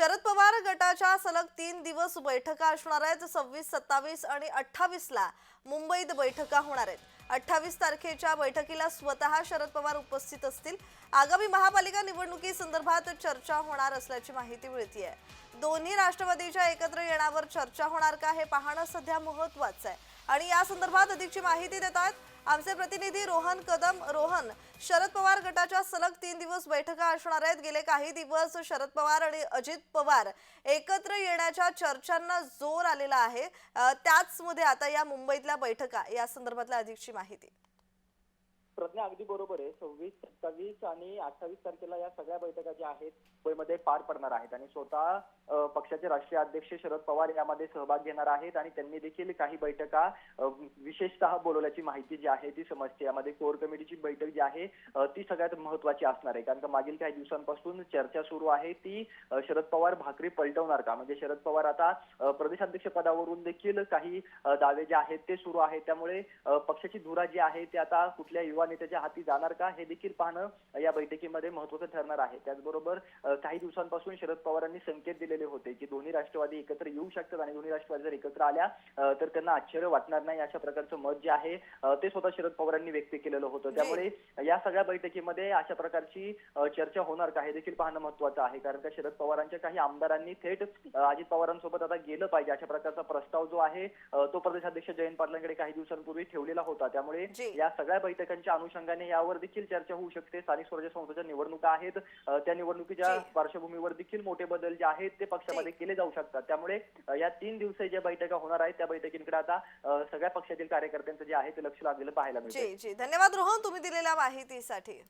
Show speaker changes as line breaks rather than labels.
शरद पवार गटाच्या सलग तीन दिवस बैठका असणार आहेत. सव्वीस सत्तावीस आणि अठ्ठावीसला मुंबईत बैठका होणार आहेत. अठ्ठावीस तारखेच्या बैठकीला स्वतः शरद पवार उपस्थित असतील. आगामी महापालिका निवडणुकी संदर्भात चर्चा होणार असल्याची माहिती मिळते आहे दोन्ही राष्ट्रवादीच्या एकत्र येण्यावर चर्चा होणार का हे पाहणं सध्या महत्वाचं आहे. आणि या संदर्भात अधिकची माहिती देत आहेत आमचे प्रतिनिधी रोहन कदम. रोहन शरद पवार गटाच्या सलग तीन दिवस बैठका असणार आहेत. गेले काही दिवस शरद पवार आणि अजित पवार एकत्र येण्याच्या चर्चांना जोर आलेला आहे. त्याचमध्ये आता या मुंबईतल्या बैठका या संदर्भातल्या अधिकची माहिती.
प्रज्ञा अगदी बरोबर आहे. सव्वीस सव्वीस आणि अठ्ठावीस तारखेला या सगळ्या बैठका ज्या आहेत मुंबईमध्ये पार पडणार आहेत. आणि स्वतः पक्षाचे राष्ट्रीय अध्यक्ष शरद पवार यामध्ये सहभाग घेणार आहेत आणि त्यांनी देखील काही बैठका विशेषतः बोलवल्याची माहिती जी आहे ती समजते. यामध्ये कोर कमिटीची बैठक जी आहे ती सगळ्यात महत्वाची असणार आहे. कारण का मागील काही दिवसांपासून चर्चा सुरू आहे ती शरद पवार भाकरी पलटवणार का? म्हणजे शरद पवार आता प्रदेशाध्यक्ष पदावरून देखील काही दावे जे आहेत ते सुरू आहेत. त्यामुळे पक्षाची धुरा जी आहे ते आता कुठल्या युवा नेत्याच्या हाती जाणार का हे देखील पाहणं या बैठकीमध्ये महत्वाचं ठरणार आहे. त्याचबरोबर काही दिवसांपासून शरद पवारांनी संकेत दिलेले होते की दोन्ही राष्ट्रवादी एकत्र येऊ शकतात आणि दोन्ही राष्ट्रवादी जर एकत्र आल्या तर त्यांना आश्चर्य वाटणार नाही अशा प्रकारचं मत जे आहे ते स्वतः शरद पवारांनी व्यक्त केलेलं होतं. त्यामुळे या सगळ्या बैठकीमध्ये अशा प्रकारची चर्चा होणार का हे देखील पाहणं महत्वाचं आहे. कारण का शरद पवारांच्या काही आमदारांनी थेट अजित पवारांसोबत आता गेलं पाहिजे अशा प्रकारचा प्रस्ताव जो आहे तो प्रदेशाध्यक्ष जयंत पाटलांकडे काही दिवसांपूर्वी ठेवलेला होता. त्यामुळे. या सगळ्या बैठकांच्या अनुषंगाने यावर देखील चर्चा होऊ शकते. स्थानिक स्वराज्य संस्थेच्या निवडणुका आहेत त्या निवडणुकीच्या. पार्श्वभूमीवर देखील मोठे बदल जे आहेत ते पक्षामध्ये केले जाऊ शकतात. त्यामुळे या तीन दिवसाच्या ज्या बैठका होणार आहेत त्या बैठकींकडे आता सगळ्या पक्षातील कार्यकर्त्यांचं जे आहे ते लक्ष लागलेलं पाहायला मिळतं
जी जी. धन्यवाद रोहन तुम्ही दिलेल्या माहितीसाठी.